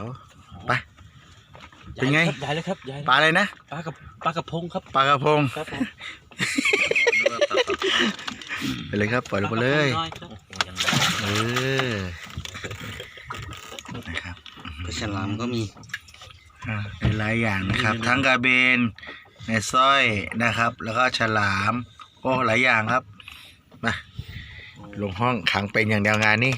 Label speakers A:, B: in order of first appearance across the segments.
A: วไปเป็นไง
B: ใหญ่เลยครับใหญ่เลย
A: ปลาอะไรนะ
B: ปลากับปลากระพงครับ
A: ปลากระพง
B: ครับผม
A: ไปเลยครับปล่อยลงไปเลย
B: น้อยครับ
A: เออนะครับ
B: ปลาฉลามก็มี
A: อ่าเป็นหลายอย่างนะครับ ทั้งกระเบนในสร้อยนะครับ แล้วก็ฉลามโอ้หลายอย่างครับมาลงห้องขังเป็นอย่างเดียวงานนี่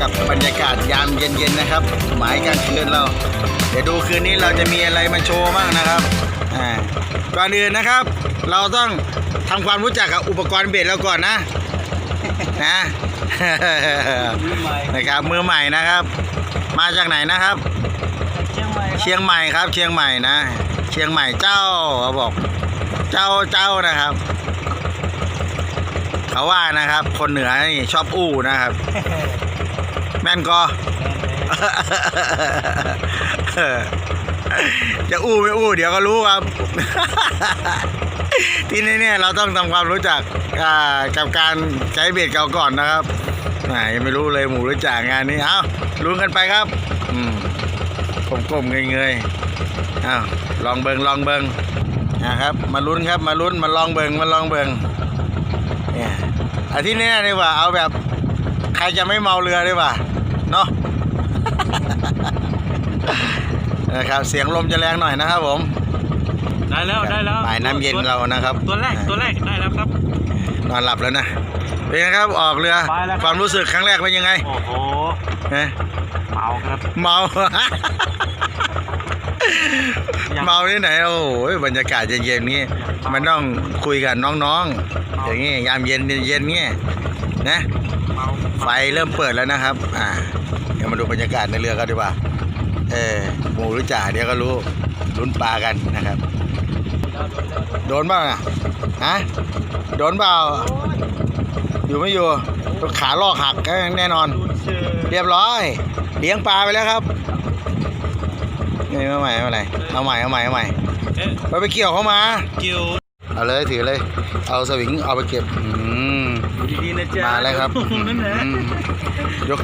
A: กับบรรยากาศยามเย็นๆนะครับ หมายกลางคืนเรา เดี๋ยวดูคืนนี้เราจะมีอะไรมาโชว์บ้างนะครับอ่าก่อนอื่นนะครับ เราต้องทำความรู้จักกับอุปกรณ์เบ็ดเราก่อนนะนะ
B: มือใหม่
A: นะครับมือใหม่นะครับ มาจากไหนนะครับ
B: เชียงใหม่ครับ
A: เชียงใหม่ครับเชียงใหม่นะ เชียงใหม่เจ้าเขาบอก เจ้าเจ้านะครับเขาว่านะครับ คนเหนือนี่ชอบอู้นะครับ แม่นก็จะอู้ไม่อู้ เดี๋ยวก็รู้ครับ ที่นี่เนี่ยเราต้องทำความรู้จักกับการใช้เบ็ดเก่าก่อนนะครับอ่ายังไม่รู้เลยหมูหรือจ่างานนี้เอ้าลุ้นกันไปครับอืมก้มๆเงยๆอ้าลองเบิงลองเบิงนะครับ มาลุ้นครับมาลุ้นมาลองเบิงมาลองเบิงเนี่ยอาทิตย์นี้ดีกว่าเอาแบบ ครจะไม่เมาเรือดีกว่าเนาะนะครับเสียงลมจะแรงหน่อยนะครับผม
B: ได้แล้วได้แล้ว
A: หมายน้ำเย็นเรานะครับ
B: ตัวแรกตัวแรกได้แล้วครับ
A: นอนหลับแล้วนะเป็นไงครับออกเรือ
B: ไปแล้วครับ
A: ความรู้สึกครั้งแรกเป็นยังไง
B: โอ้โห
A: ฮะ
B: เมาครับ
A: เมา
B: ยัง
A: เมาที่ไหนโอ้โหบรรยากาศเย็นๆนี้มันต้องคุยกับน้องๆ อย่างนี้ยามเย็นเย็นๆนี้นะ
B: เมา
A: ไฟเริ่มเปิดแล้วนะครับ อ่า เดี๋ยวมาดูบรรยากาศในเรือกันดีกว่า เออหมูหรือจ่าเดี๋ยวก็รู้ลุ้นปลากันนะครับ โดนเปล่าอะฮะโดนเปล่าอยู่ไม่อยู่ขาลอกหักก็แน่นอน เรียบร้อย เลี้ยงปลาไปแล้วครับ นี่เอาใหม่เอาใหม่เอาใหม่เอาใหม่เอาใหม่
B: เอ๊ะ
A: ไปไปเกี่ยวเข้ามา
B: กิว
A: เอาเลยถือเลย เอาสวิงเอาไปเก็บอืม
B: ดูดีๆนะจ๊ะ
A: มาแล้วครับ
B: นั่นแหละ
A: อืมยก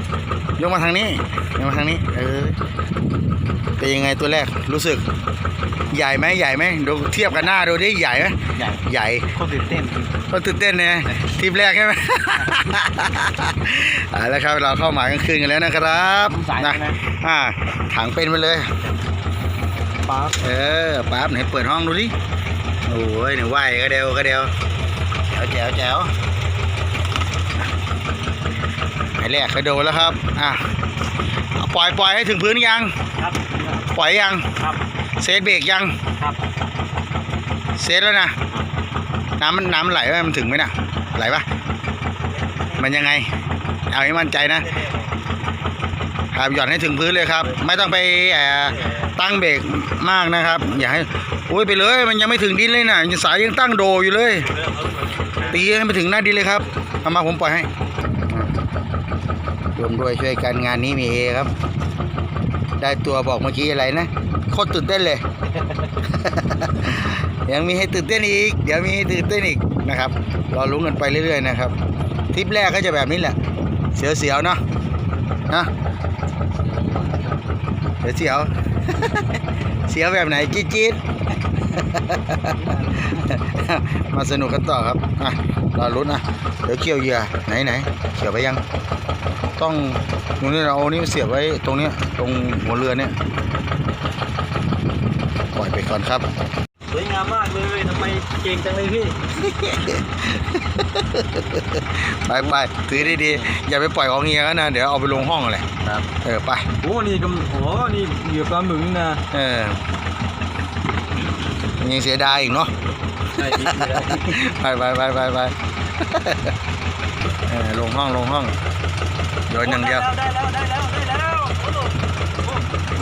A: ยกมาทางนี้ยกมาทางนี้ เออเป็นยังไงตัวแรกรู้สึก ใหญ่ไหมใหญ่ไหมดูเทียบกันหน้าดูดิใหญ่ไหม
B: ใหญ่
A: ใหญ่
B: โคตรตื่นเต้น
A: ก็ตื่นเต้นเนี่ยทริปแรกใช่ไหมเอาละครับเราเข้าหมายกลางคืนกันแล้วนะครับ
B: สาย
A: นะ
B: นะ
A: อ่าถังเป็นไปเลย
B: ป๊าบ
A: เออป๊าบไหนเปิดห้องดูดิโอ้ยเนี่ยไหวก็เดียวก็เดียวแจ๋วแจ๋วแจ๋วไอ้แรกเคยโดนแล้วครับอะเอาปล่อยปล่อยให้ถึงพื้นยัง
B: ครับ
A: ปล่อยยัง
B: ครับ
A: เซตเบรกยัง
B: ครับ
A: เซตแล้วนะน้ำมันน้ำมันไหลไหมมันถึงไหมน่ะไหลปะมันยังไง เอาให้มั่นใจนะครับหย่อนให้ถึงพื้นเลยครับ ไม่ต้องไปเอ่อ ตั้งเบรกมากนะครับ อย่าให้โอ้ยไปเลย มันยังไม่ถึงดินเลยนะสายยังตั้งโดอยู่เลย ตีให้ไปถึงหน้าดินเลยครับเอามาผมปล่อยให้รวมด้วยช่วยกันงานนี้มีเอครับ ได้ตัวบอกเมื่อกี้อะไรนะโคตรตื่นเต้นเลย ยังมีให้ตื่นเต้นอีก เดี๋ยวมีให้ตื่นเต้นอีกนะครับรอลุ้นกันไปเรื่อยๆนะครับทริปแรกก็จะแบบนี้แหละ เสียวๆเนาะนะเสียวๆ เสียแบบไหนจี๊ดจีดมาสนุกกันต่อครับอะรอลุ้นนะเดี๋ยวเกี่ยวเหยื่อไหนไหนเกี่ยวไปยัง ต้องตรงนี้เราเอานี้เสียบไว้ตรงเนี้ยตรงหัวเรือเนี่ยปล่อยไปก่อนครับ
B: วยงามมากเลยทำไมเก่งจังเลยพี่
A: ไปไปถือดีๆ อย่าไปปล่อยของเฮียนะ เดี๋ยวเอาไปลงห้องเลย
B: ครับ
A: เออ ไป
B: โอ้นี่ก็โอ้นี่เหยื่อปลาหมึงนะ
A: เออ ยังเสียดายอีกเนาะ
B: ใช่พี่ไม่ได้
A: ไปไปไปไปไปเออลงห้องลงห้องโยนอย่างเดียว
B: ได้แล้วได้แล้วได้แล้ว
A: ห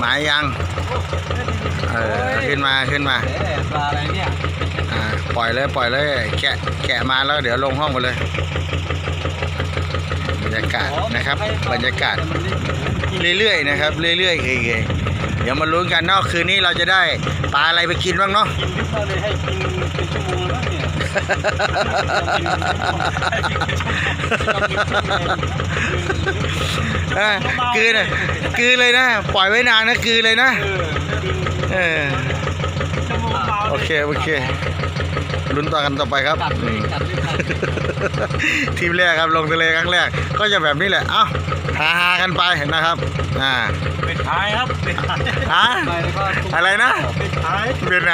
A: มายยัง เออขึ้นมาขึ้นมา
B: ปลาอะไรเนี่ย
A: อ่าปล่อยเลยปล่อยเลยแกะแกะมาแล้วเดี๋ยวลงห้องไปเลยบรรยากาศนะครับ บรรยากาศเรื่อยๆนะครับ เรื่อยๆเองเดี๋ยวมาลุ้นกันเนอกคืนนี้เราจะได้ปลาอะไรไปกินบ้างเนาะ
B: กินพิซซ่าเลยให้กินเป็นชั่วโมงแล้วเนี่ย
A: เออคืนเลยคืนเลยนะ ปล่อยไว้นานนะคืนเลยนะ
B: เออกิน
A: เออ
B: ชั่วโมงเปล่า
A: โอเค โอเคลุ้นต่อกันต่อไปครับ
B: กัดเล
A: อื
B: ย
A: ม
B: กัดเลยกัด
A: ทีมแรกครับลงทะเลครั้งแรก ก็จะแบบนี้แหละ เอ้าฮาฮาๆกันไปนะครับ อ่า
B: เป็นท้ายครับเป็นท้าย
A: ฮะ
B: ไปแล้วก็
A: อะไรนะ
B: เป็นท้าย
A: เป็นไหน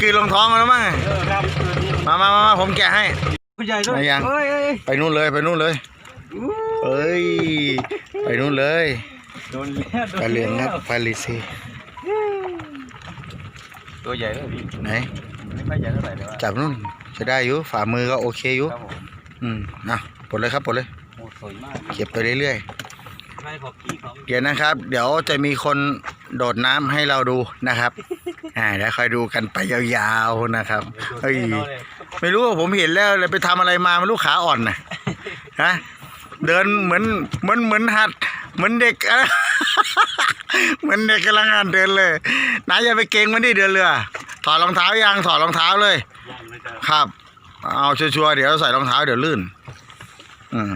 A: กลืนลงท้องมาแล้วมั้ง
B: เออครับตัวนี้
A: มามามามาผมแกะให้
B: ผู้ใหญ่ด้วย
A: มายัง
B: เอ้ยเอ้ย
A: ไปนู่นเลยไปนู่นเลย เอ้ย ไปนู่นเลย
B: โดนแล้วโดน
A: ปลาเหลืองครับปลาลิซี
B: ตัวใหญ่เลยพี่
A: ไหน
B: ไม่ค่อยใหญ่เท่าไหร่เลยว่า
A: จับนู่นจะได้อยู่ฝ่ามือก็โอเคอยู่
B: ครับผม
A: อืมนะปลดเลยครับปลดเลย
B: โอ้สวยมาก
A: เก็บไปเรื่อย
B: ไม่ขอบพี่เขา
A: ๆ เดี๋ยวนะครับ เดี๋ยวจะมีคนโดดน้ำให้เราดูนะครับ อ่าเดี๋ยวคอยดูกันไปยาวๆนะครับเฮ้ย ไม่รู้ว่าผมเห็นแล้วเลยไปทำอะไรมาไม่รู้ขาอ่อนนะฮะ เดินเหมือนเหมือนเหมือนหัด เหมือนเด็กเหมือนเด็กกำลังหัดเดินเลยนายอย่าไปเก่งมันดิเดินเรือ ถอดรองเท้ายังถอดรองเท้าเลย ครับ เอาชัวร์เดี๋ยวใส่รองเท้าเดี๋ยวลื่น อืม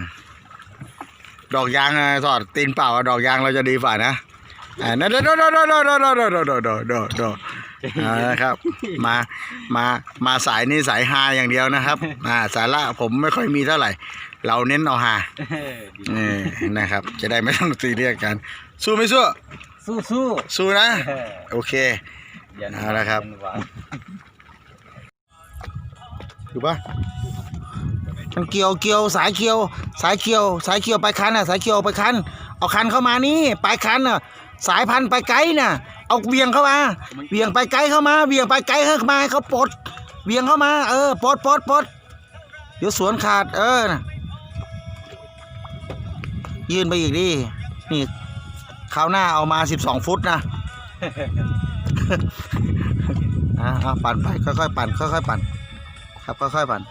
A: ดอกยางถอดตีนเปล่าดอกยางเราจะดีฝ่านะนั่นโดดโดดโดดโดดโดดโดดโดดโดดโดดโดดโดดโดดอ่านะครับ มามามาสายนี่สายฮาอย่างเดียวนะครับ อ่าสาระผมไม่ค่อยมีเท่าไหร่ เราเน้นเอาฮา
B: เออดี
A: นี่นะครับ จะได้ไม่ต้องตีเรียกกัน สู้ไม่สู้
B: สู้สู้
A: สู้นะ
B: เออ
A: โอเค
B: ยัน
A: เอาละครับ
B: ยันหวาน
A: อยู่ปะมันเกี่ยวเกี่ยวสายเกี่ยว สายเกี่ยว สายเกี่ยวไปคันอะ สายเกี่ยวไปคัน เอาคันเข้ามานี่ไปคันอะ สายพันธุ์ไปไกลน่ะ เอาเวียงเข้ามาเวียงไปไกลเข้ามาเวียงไปไกลเข้ามาให้เขาปลดเวียงเข้ามา เออปลดปลดปลดเดี๋ยวสวนขาด เออน่ะ ยื่นไปอีกดิ นี่คราวหน้าเอามาสิบสองฟุตนะอะเอาปั่นไปค่อยๆปั่นค่อยๆปั่น ครับค่อยๆปั่น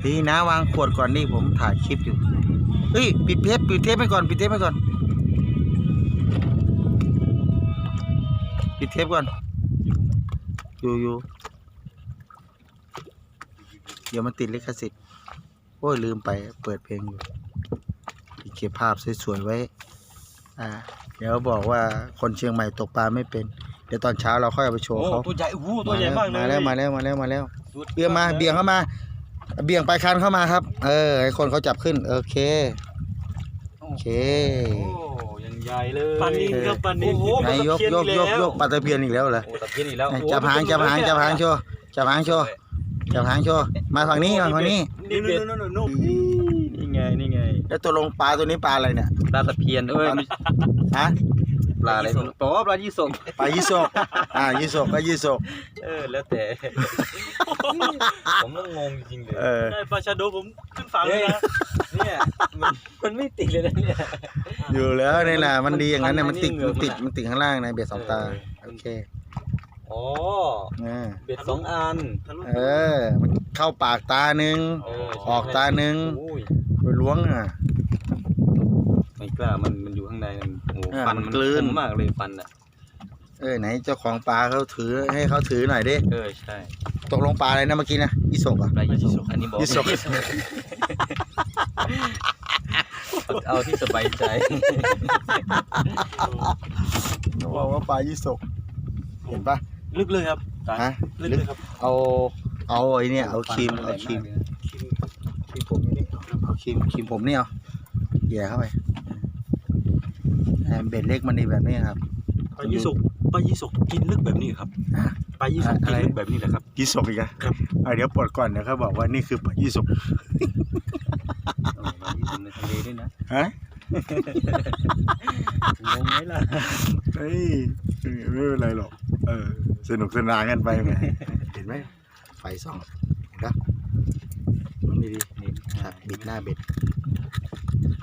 A: พี่นะวางขวดก่อนนี่ผมถ่ายคลิปอยู่เฮ้ยปิดเทปปิดเทปไปก่อนปิดเทปไปก่อนปิดเทปก่อนอยู่อยู่ ดี๋ยวมันติดลิขสิทธิ์โอ้ยลืมไปเปิดเพลงอยู่เก็บภาพสวยๆไว้ อ่า เดี๋ยวบอกว่าคนเชียงใหม่ตกปลาไม่เป็น เดี๋ยวตอนเช้าเราค่อยเอาไปโช
B: โอ้
A: ว์เขา
B: ตัวใหญ่โอ้โหตัวใหญ่มากเลย
A: มาแล้วมาแล้วมาแล้วมาแล้ว
B: สุด
A: เบี่ยงมาเบี่ยงเข้ามา เบี่ยงไปคันเข้ามาครับ เออให้คนเขาจับขึ้น โอเคโอเค
B: โอ้ยังใหญ่เลย
C: ปลานิลครับปลานิล
B: โอ้โห
A: ไหนยกยกยกยกปลาตะเพียนอีกแล้วเหรอ
B: โอ้ตะเพียนอีกแล้ว
A: ไหนจับหางจับหางจับหางโชว์จับหางโชว์ จับหางโชว์มาฝั่งนี้มาฝั่งนี้
C: นี่นี่นี่นี่นี่
B: นี่ไงนี่ไง
A: แล้วตัวลงปลาตัวนี้ปลาอะไรเนี่ย
B: ปลาตะเพียนเอ้ยไม่
A: ฮะ
B: ปลาอะไรไม่รู้ปลาปลายี่สก
A: ปลายี่โศกอ่ายี่โศกก็ยี่โศก
B: เออแล้วแต่ ผมก็งงจริงๆเลย
A: เออ
C: ได้ปลาชาโดผมขึ้นฝั่งเลยนะ
B: เนี่ยมันมันไม่ติดเลยนะเนี่ย
A: อยู่แล้วนี่แหละมันดีอย่างนั้นเนี่ยมันติด
B: เหงื่
A: มั
B: อน
A: ติด
B: มันอะ
A: มันติดข้างล่างนะเบียดสองตา
B: เออ
A: โอเค
B: อ๋อ
A: อ่า
B: เบ็ดสองอัน
C: ทะลุ
A: เออ มันเข้าปากตาหนึ่ง
B: เออ
A: ออกตาหนึ่ง
B: โอ้ย
A: ไปล้วงอะ
B: ไม่กล้ามันมันอยู่ข้างในมันโอ้โห
A: อ่า
B: ฟัน
A: มัน
B: มัน
A: กลืน
B: คมมากเลยฟันอะ
A: เออไหนเจ้าของปลาเขาถือให้เขาถือหน่อยดิ
B: เออใช่
A: ตกลงปลาอะไรนะเมื่อกี้นะยี่สกอะ
B: ปลายี่สกอันนี้บอก
A: ยี่สก
B: เอาที่สบายใจ
A: บอกว่าปลายี่สกเห็นปะ
C: ลึกเลยครับตา
A: ฮะ
C: ลึกเลยครับ
A: เอา เอาไอ้เนี่ยเอาครีมเอาครีมครีมผมนี่เอาครีมครีมผมนี่เอาแย่เข้าไปเออเบ็ดเล็กมันดีแบบนี้ครับ
B: ปลายี่สกปลายี่สกกินลึกแบบนี้ครับ
A: ฮะ
B: ปลายี่สก
A: อะ
B: กิน
A: ไร
B: ลึกแบบนี้แหละครับ
A: ยี่สกอีกอะ
B: ครับ
A: อะเดี๋ยวปลดก่อนเดี๋ยวเขาบอกว่านี่คือปลายี่สก
C: ปลายี่สกในทะเลด้วยนะ
A: ฮะ
C: งงไหมล่ะ
A: เฮ้ยไม่เป็นไรหรอก เออ สนุกสนานกันไปแหมเห็นไหมไฟส่องเห็นปะมันดีดีครับบิดหน้าเบ็ด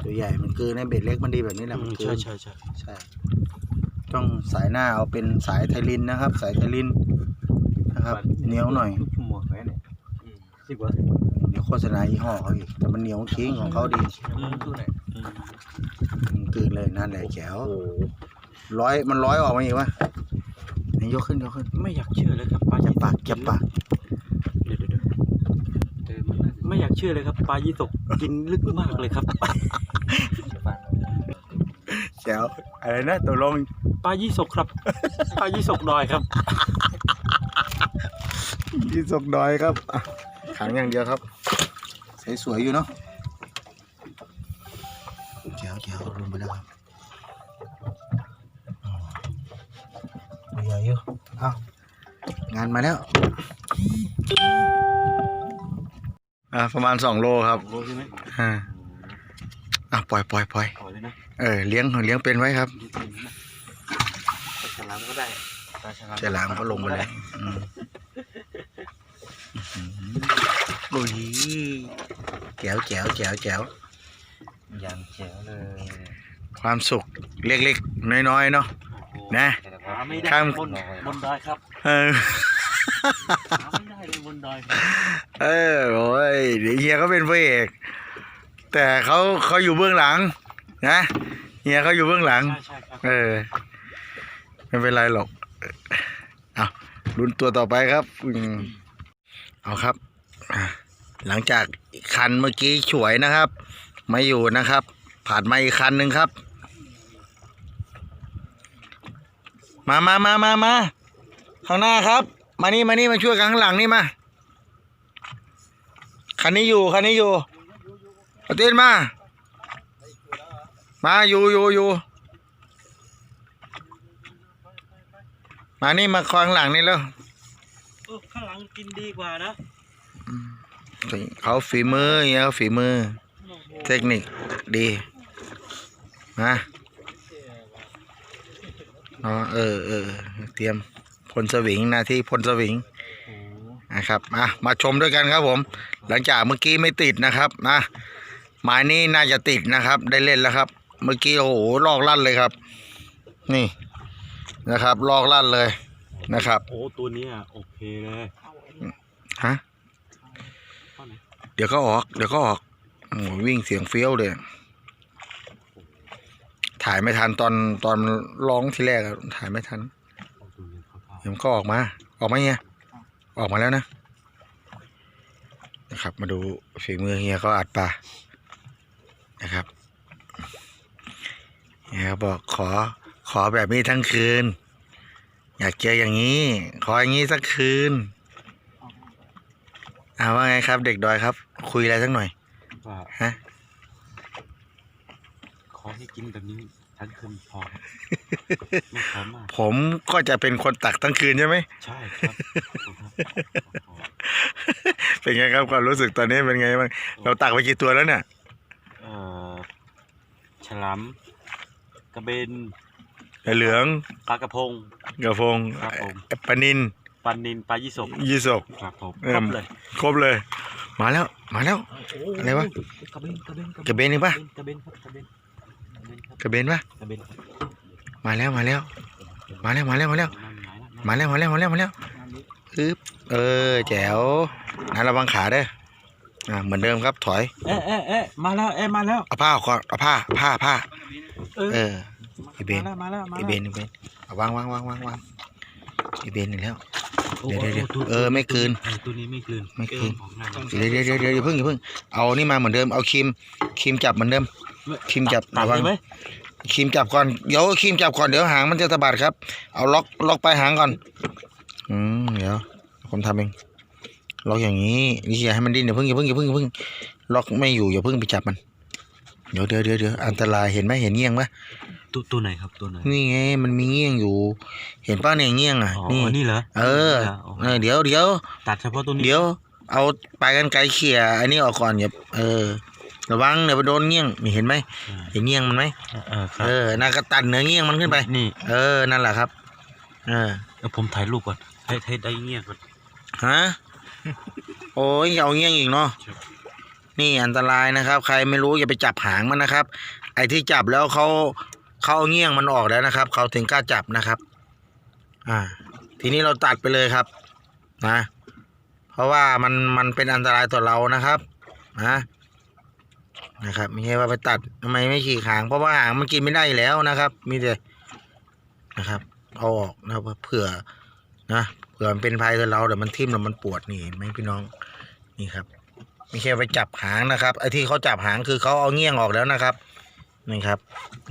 A: ตัวใหญ่มันคือในเบ็ดเล็กมันดีแบบนี้แหละมันคือ
B: ใช่ใช่ใช่
A: ใช่ต้องสายหน้าเอาเป็นสายไทลินนะครับ สายไทลินนะครับเหนียวหน่อย
C: ชั่วโมงไหมเนี่ยสิบวัน
A: เดี๋ยวโฆษณายี่ห้อเขาอีกแต่มันเหนียวทิ้งของเขาดี
C: มันคือไหน
B: อืม
A: มันกลืนเลยนั่นแหละแจ๋ว
B: โอ้โห
A: ร้อยมันร้อยออกมาอีกวะนี่ยกขึ้นยกขึ้น
B: ไม่อยากเชื่อเลยครับปลา
A: จับ
B: ยี่
A: ปากจับปาก
B: เดี๋ยวเดี๋ยวเดี๋ยว
C: เจอมันน่าจะ
B: ไม่อยากเชื่อเลยครับปลายี่สกกินลึกมากเลยครับ
C: ฟัง
A: แจ๋วอะไรนะตัวลง
B: ปลายี่สกครับปลายี่สกดอยครับ
A: ยี่สกดอยครับอะขังอย่างเดียวครับใสสวยอยู่เนาะ มาแล้วอะประมาณสองโลครับ
C: โลใช่ไหม
A: อ่าอะปล่อยปล่อยปล่อย
C: ขอเลยนะ
A: เออเลี้ยงเลี้ยงเป็นไว้ครับ
C: ฉลามก็ได้ปลาฉลาม
A: เจลามก็ลงไปแล้วอืมอื้อหือโอ้ยแจ๋วแจ๋วแจ๋วแจ๋ว
C: อย่างเจ๋วเลย
A: ความสุขเล็กๆ น้อยๆ เนาะนะ
B: หาไม่ได้
A: ข้าม
B: บนบนดอยครับ
A: เออ
B: หาไม่ได้เลยบนดอยครับ
A: เออโอ้ยเดี๋ยวเฮียเขาเป็นพระเอก แต่เขาเขาอยู่เบื้องหลัง นะเฮียเขาอยู่เบื้องหลัง
B: ใช่ใช่ครับ
A: เออ ไม่เป็นไรหรอก เอาลุ้นตัวต่อไปครับอืมเอาครับอะหลังจากคันเมื่อกี้ฉวยนะครับ ไม่อยู่นะครับ ผ่านมาอีกคันหนึ่งครับ มามามามามาข้างหน้าครับ มานี่มานี่มาช่วยกันข้างหลังนี่มาคันนี้อยู่คันนี้อยู่เอาเต้นมา มาอยู่อยู่อยู่มานี่มาคอยข้างหลังนี่แล้ว
B: เออข้างหลังกินดีกว่านะ
A: เขาฝีมือเงี้ยเขาฝีมือ
B: โอ้โห
A: เทคนิคดีมาอ๋อเออเออเตรียม พลสวิงหน้าที่พลสวิง
B: โอ้โห
A: นะครับอะมาชมด้วยกันครับผม หลังจากเมื่อกี้ไม่ติดนะครับนะหมายนี้น่าจะติดนะครับ ได้เล่นแล้วครับ เมื่อกี้โอ้โหลอกลั่นเลยครับ นี่นะครับ ลอกลั่นเลยนะครับ
B: โอ้ตัวเนี้ยโอเคเลย
A: ฮะ
B: เข้าไหน
A: เดี๋ยวก็ออกเดี๋ยวก็ออกโอ้โหวิ่งเสียงเฟี้ยวเลยถ่ายไม่ทันตอนตอนร้องทีแรกอะถ่ายไม่ทัน
B: เอาตัวนี้ เข้าเข้า
A: เดี๋ยวมันก็ออกมา ออกมาเฮียออกมาแล้วนะ นะครับ มาดูฝีมือเฮียเขาอัดปลา นะครับเฮียเขาบอกขอขอแบบนี้ทั้งคืน อยากเจออย่างนี้ ขออย่างนี้สักคืนอ่าว่าไงครับ เด็กดอยครับ คุยอะไรสักหน่อย
B: ว่า
A: ฮะ
B: ขอให้กินแบบนี้ ทั้งคืนพอครับไม่ขอมาก
A: ผมก็จะเป็นคนตักทั้งคืนใช่ไหม
B: ใช่ครับขอบคุณครับโอ้โห
A: เป็นไงครับความรู้สึกตอนนี้เป็นไงบ้างเราตักไปกี่ตัวแล้วเนี่ย
B: เอ่อฉลามกระเบน
A: เหลือง
B: ปลากระพง
A: กระพง
B: ครับผม
A: ปลานิน
B: ปลานินปลายี่สก
A: ยี่สก
B: ครับผม
A: เอิ่
B: คร
A: ม
B: บเลย
A: ครบเลย มาแล้วมาแล้วอะไรวะ
B: กระเบนกระเบน
A: กระเบนอีกปะ
B: กระเบนครับกระเบน กระเบน
A: ปะมาแล้วมาแล้ว มาแล้วมาแล้วมาแล้ว มาแล้วมาแล้วมาแล้วมาแล้วอเออแจ๋วนะระวังขาเด้ออ่าเหมือนเดิมครับถอย
B: เอ๊ะเอ๊เอ๊มาแล้วเอ๊มาแล้ว
A: เอาผ้าออก่อนเอาผ้าผ้าผ้า
B: เออ
A: เออไอเบน
B: มาแล้วมาแล้วไอ
A: เบนไอเบนเอวางวางวางวางวางไอเบนอีกแล้ว เดี๋ยวเดี๋ยว
B: ตัว
A: เออไม่กลืน
B: เออตัวนี้ไม่กลืน
A: ไม่กลืน
B: เออของนาย
A: เดี๋ยวเดี๋ยวเดี๋ยวเดี๋ยวอย่าเพิ่งอย่าเพิ่งเอานี่มาเหมือนเดิมเอาครีมครีมจับเหมือนเดิมครีมจับ
B: ตัด
A: ระวัง
B: ใช่ไหม
A: ครีมจับก่อนเดี๋ยวครีมจับก่อนเดี๋ยวหางมันจะสะบัดครับ เอาล็อกล็อกปลายหางก่อนอืมเดี๋ยวผมทำเองล็อกอย่างนี้นี่อย่าให้มันดิ้นอย่าเพิ่งอย่าเพิ่งอย่าเพิ่งอย่าเพิ่งล็อกไม่อยู่อย่าเพิ่งไปจับมัน เดี๋ยวเดี๋ยวเดี๋ยวเดี๋ยวอันตรายเห็นไหมเห็นเงี้ยงไหม
B: ตัวตัวไหนครับตัวไหน
A: นี่ไงมันมีเงี้ยงอยู่ เห็นป้าเนี่ยเงี้ยงอะ
B: อ๋อ
A: นี่
B: นี่เหรอ
A: เออ
B: นี่หรโโห
A: เออ เดี๋ยวเดี๋ยว
B: ตัดเฉพาะตัวนี้
A: เดี๋ยว เอาไปกันไกลเขี่ยอันนี้ออกก่อนอย่าเออ ระวังเดี๋ยวไปโดนเงี้ยงนี่เห็นไหม
B: อ่า
A: เห็นเงี้ยงมันไหม
B: เออครับ
A: เออน่ากระตัดเนื้อเงี้ยงมันขึ้นไป
B: นี่
A: เออ นั่นแหละครับ เออ
B: เออผมถ่ายรูปก่อนให้ให้ได้เงี้ยก่อน
A: ฮะ โอ้ยเอาเงี้ยงอีกเนาะ
B: ครับ
A: นี่อันตรายนะครับ ใครไม่รู้อย่าไปจับหางมันนะครับ ไอ้ที่จับแล้วเขาเขาเอาเงี้ยงมันออกแล้วนะครับเขาถึงกล้าจับนะครับ อ่า ทีนี้เราตัดไปเลยครับ นะ เพราะว่ามันมันเป็นอันตรายต่อเรานะครับนะนะครับไม่ใช่ว่าไปตัดทำไมไม่ฉีกหาง เพราะว่าหางมันกินไม่ได้แล้วนะครับ มีแต่นะครับเอาออกนะครับเผื่อนะเผื่อมันเป็นภัยต่อเราเดี๋ยวมันทิ่มแล้วมันปวดนี่เห็นไหมพี่น้องนี่ครับ ไม่ใช่ไปจับหางนะครับไอ้ที่เขาจับหางคือเขาเอาเงี้ยงออกแล้วนะครับนี่ครับ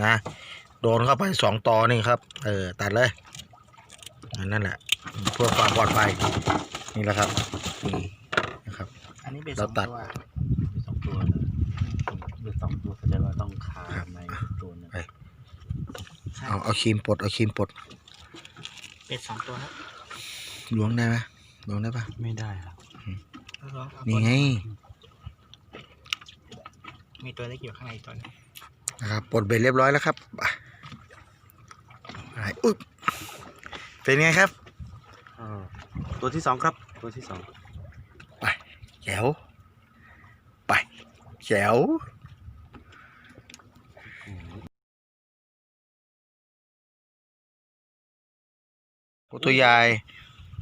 A: นะโดนเข้าไปสองตอนี่ครับ เออตัดเลยอันนั่นแหละเพื่อความปลอดภัยนี่แหละครับนี่นะครับ
C: อันนี้เป็น
A: เราตัด
C: สองตัวเลยเป็นสองตัวแสดงว่าต้องคา
A: ครับ
C: ในตัวหนึง
A: ไปเอาเอาครีมปลดเอาครีมปลด
C: เป็นสองตัวครับ
A: ล้วงได้ไหมล้วงได้ปะ
B: ไม่ได้ครับ
A: นี่ไง
C: มีตัวเล็กอยู่ข้างในตัวนึง
A: นะครับปลดเบ็ดเรียบร้อยแล้วครับอะไปอุ๊ยเป็นไงครับ
B: เออตัวที่สองครับ ตัวที่สอง
A: แจ๋วไปแจ๋วตัวใหญ่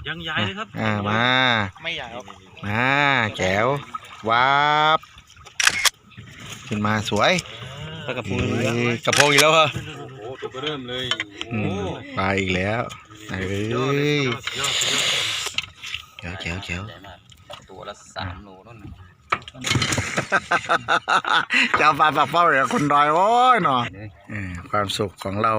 B: ยังย้ายเลยครับ
A: อ่ามา
C: ไม่ใหญ่ครับ
A: มาแจ๋ววับ ขึ้นมาสวย
B: ปลากระพ
A: เอ้
B: ง
A: ยกระโปรงอีกแล้วเหรอ
B: โอ้โหตัวก็เริ่มเลย
A: อืมไปอีกแล้วเอ้ย
B: ยอดยอด
A: แจ๋วแจ๋วแจ๋ว
C: ตัวละสามโลนั่น
A: จะเอาปลาปากเป้าอย่างคนดอยโอ้ยหนอเออความสุขของเรา